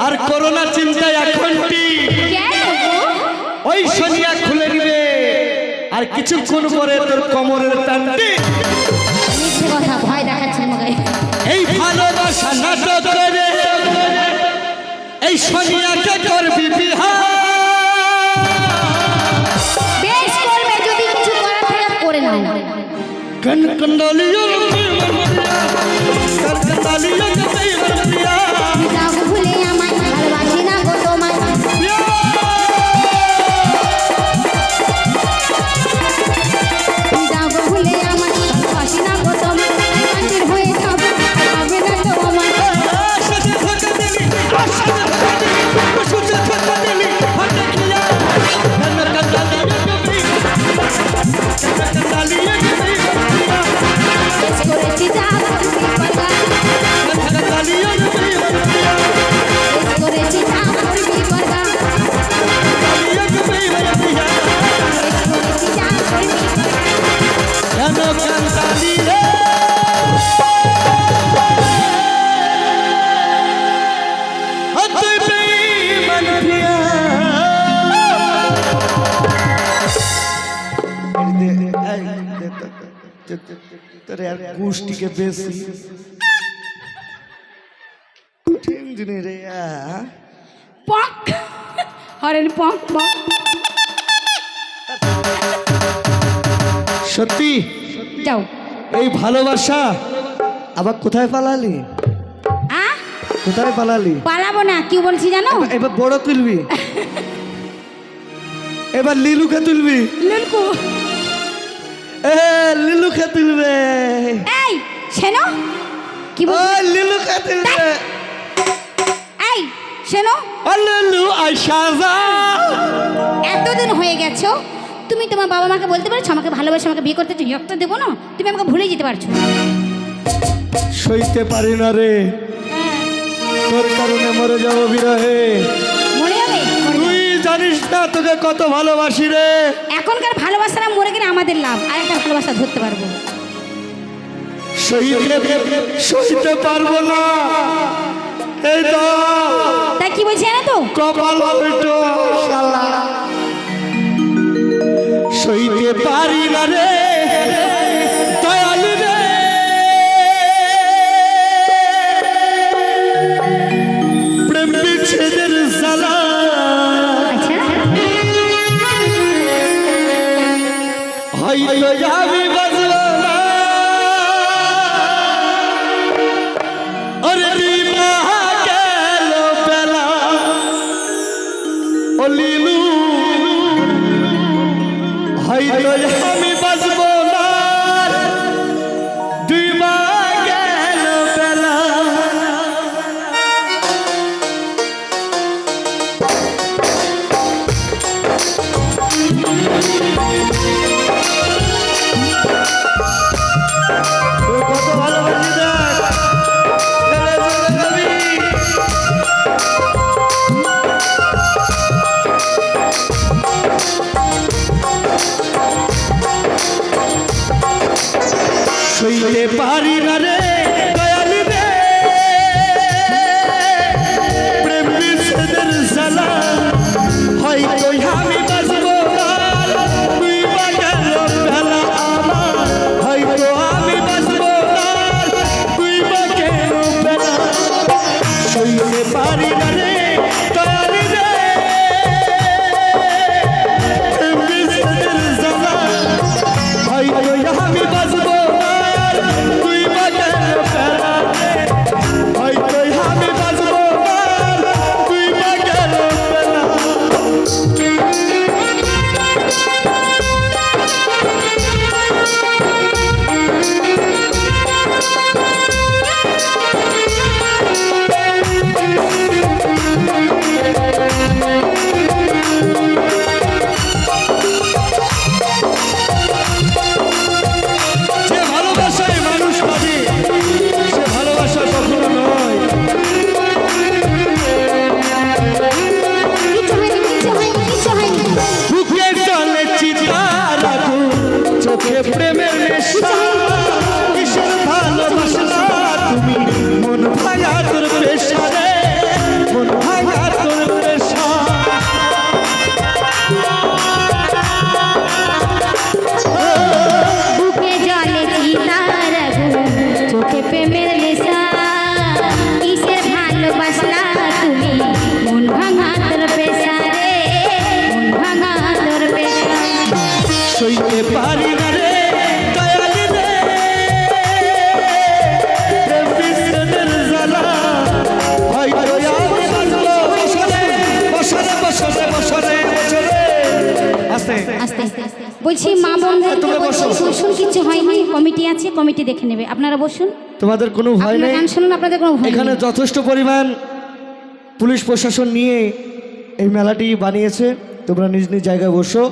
আর corona চিন্তায় এখনটি কেন গো? ওই সোনিয়া খুলে নিবে আর কিছুক্ষণ পরে তোর কোমরের টানটি মিথ্যে কথা ভয় দেখাচ্ছে মগাই এই ভালোবাসা নাটক করে এই সোনিয়াকে করবি বিহার বেশ করবে যদি কিছু করার থাকে করে নাও कन कंडालियों में मरिया कर कंडालियों में मरिया যাও তোরে আর কুষ্টিকে বেশি কঠিন জিনিস রে পক হরেন পক পক সত্যি যাও এই ভালোবাসা আবার কোথায় পালালি? কোথায় পালালি? পালাবো না কি বলছি জানো? এবার- এবার বড় তুলবি। এবার লিলুকে তুলবি। লুলকু। এ লিলুকে তুলবে এই শোনো? কি বল লিলুকে তুলবে এই শোনো? লিলু যা। এতদিন হয়ে গেছো তুমি তোমার বাবা মাকে বলতে পারছ আমাকে ভালোবাসে আমাকে বিয়ে করতে একটা দেবো না? তুমি আমাকে ভুলে যেতে পারছ। সইতে পারি না রে। তোর কারণে মরে যাব বিরহে। মরে যাবে। তুই জানিস না তোকে কত ভালোবাসি রে। এখনকার ভালোবাসা না মরে গেলে আমাদের লাভ আর একটা ভালোবাসা ধরতে পারব। সইতে পারব না। এই তো। তাই কি বলছি জানো তো? কপাল শালা। সইতে পারি না রে দয়াল রে। প্রেম বিচ্ছেদের হয়তো আমি বাজব সইতে পারি না রে। বলছি মা হ্যাঁ, বোনদেরকে বসুন কিছু হয়নি কমিটি আছে কমিটি দেখে নেবে। আপনারা বসুন। তোমাদের কোনো ভয় নেই? গান শুনুন আপনাদের কোনো ভয় এখানে যথেষ্ট পরিমাণ পুলিশ প্রশাসন নিয়ে এই মেলাটি বানিয়েছে। তোমরা নিজ নিজ জায়গায় বসো।